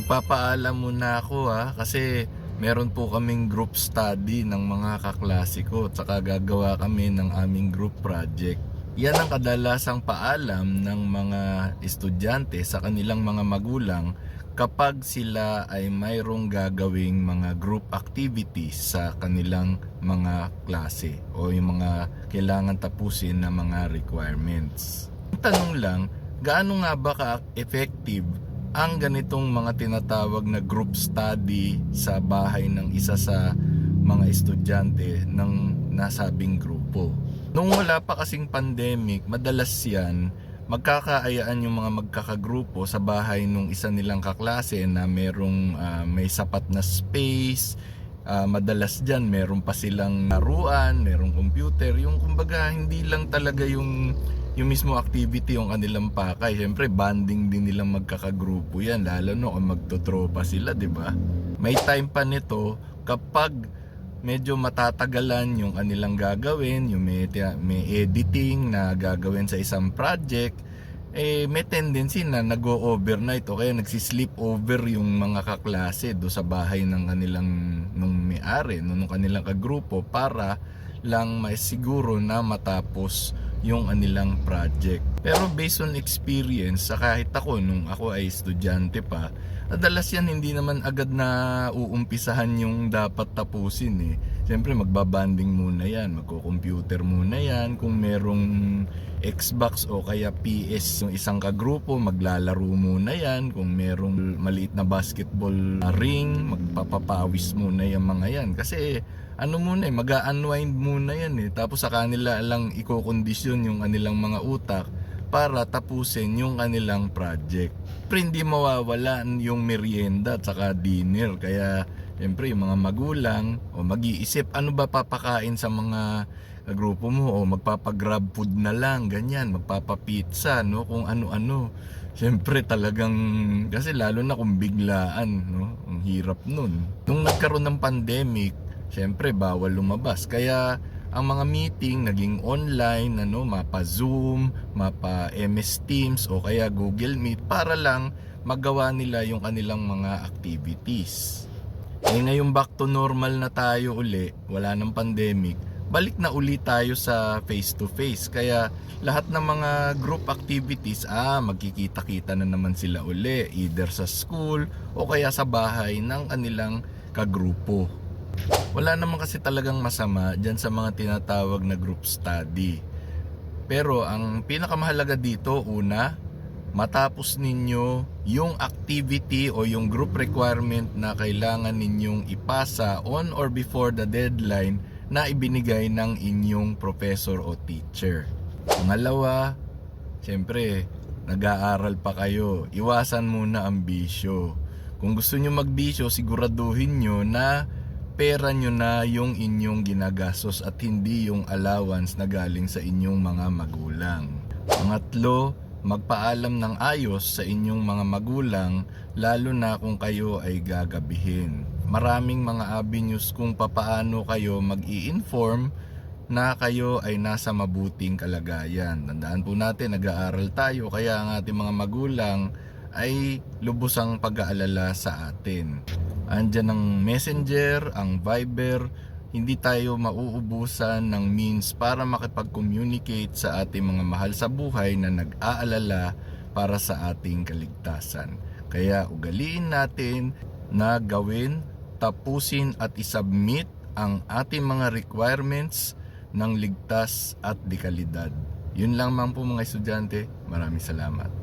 Magpapaalam muna ako ha kasi meron po kaming group study ng mga kaklase ko at saka gagawa kami ng aming group project. Yan ang kadalasang paalam ng mga estudyante sa kanilang mga magulang kapag sila ay mayroong gagawing mga group activities sa kanilang mga klase o yung mga kailangan tapusin na mga requirements. Ang tanong lang, gaano nga ba ka-effective ang ganitong mga tinatawag na group study sa bahay ng isa sa mga estudyante ng nasabing grupo. Nung wala pa kasing pandemic, madalas yan magkakaayaan yung mga magkakagrupo sa bahay nung isa nilang kaklase na merong ah, may sapat na space, Ah, madalas dyan meron pa silang laruan, merong computer, yung kumbaga hindi lang talaga yung yung mismo activity yung kanilang pakay. Siyempre, banding din nilang magkakagrupo yan, lalo no kung magtotropa sila, di ba? May time pa nito kapag medyo matatagalan yung kanilang gagawin, yung may, may editing na gagawin sa isang project, eh may tendency na nag-overnight o kaya nagsisleep over yung mga kaklase do sa bahay ng kanilang nung may-ari, nung kanilang kagrupo para lang maisiguro na matapos yung kanilang project. Pero based on experience, sa kahit ako nung ako ay estudyante pa, madalas yan hindi naman agad na uumpisahan yung dapat tapusin eh. Siyempre magbabanding muna yan, magko-computer muna yan. Kung merong Xbox o kaya PS yung isang kagrupo, maglalaro muna yan. Kung merong maliit na basketball ring, magpapapawis muna yung mga yan. Kasi ano muna eh, mag-unwind muna yan eh. Tapos sa kanila lang ikokondisyon yung kanilang mga utak para tapusin yung kanilang project. Pero hindi mawawala yung merienda at saka dinner. Kaya siyempre yung mga magulang o mag-iisip ano ba papakain sa mga grupo mo o magpapag-grab food na lang, ganyan, magpapapizza, no, kung ano-ano. Siyempre talagang, kasi lalo na kung biglaan, no, ang hirap nun. Nung nagkaroon ng pandemic, siyempre bawal lumabas. Kaya ang mga meeting naging online, ano, mapa Zoom, mapa MS Teams o kaya Google Meet para lang magawa nila yung kanilang mga activities. Eh ngayong back to normal na tayo uli, wala ng pandemic, balik na uli tayo sa face to face. Kaya lahat ng mga group activities, ah, magkikita-kita na naman sila uli, either sa school o kaya sa bahay ng kanilang kagrupo. Wala naman kasi talagang masama dyan sa mga tinatawag na group study. Pero ang pinakamahalaga dito, una, matapos ninyo yung activity o yung group requirement na kailangan ninyong ipasa on or before the deadline na ibinigay ng inyong professor o teacher. Pangalawa, siyempre, nag-aaral pa kayo. Iwasan muna ang bisyo. Kung gusto nyo magbisyo, siguraduhin nyo na pera nyo na yung inyong ginagastos at hindi yung allowance na galing sa inyong mga magulang. Pangatlo, magpaalam ng ayos sa inyong mga magulang lalo na kung kayo ay gagabihin. Maraming mga avenues kung papaano kayo mag-i-inform na kayo ay nasa mabuting kalagayan. Tandaan po natin, nag-aaral tayo kaya ang ating mga magulang ay lubusang pag-aalala sa atin. Andyan ang messenger, ang viber, hindi tayo mauubusan ng means para makipag-communicate sa ating mga mahal sa buhay na nag-aalala para sa ating kaligtasan. Kaya ugaliin natin na gawin, tapusin at isubmit ang ating mga requirements ng ligtas at dekalidad. Yun lang man po mga estudyante. Maraming salamat.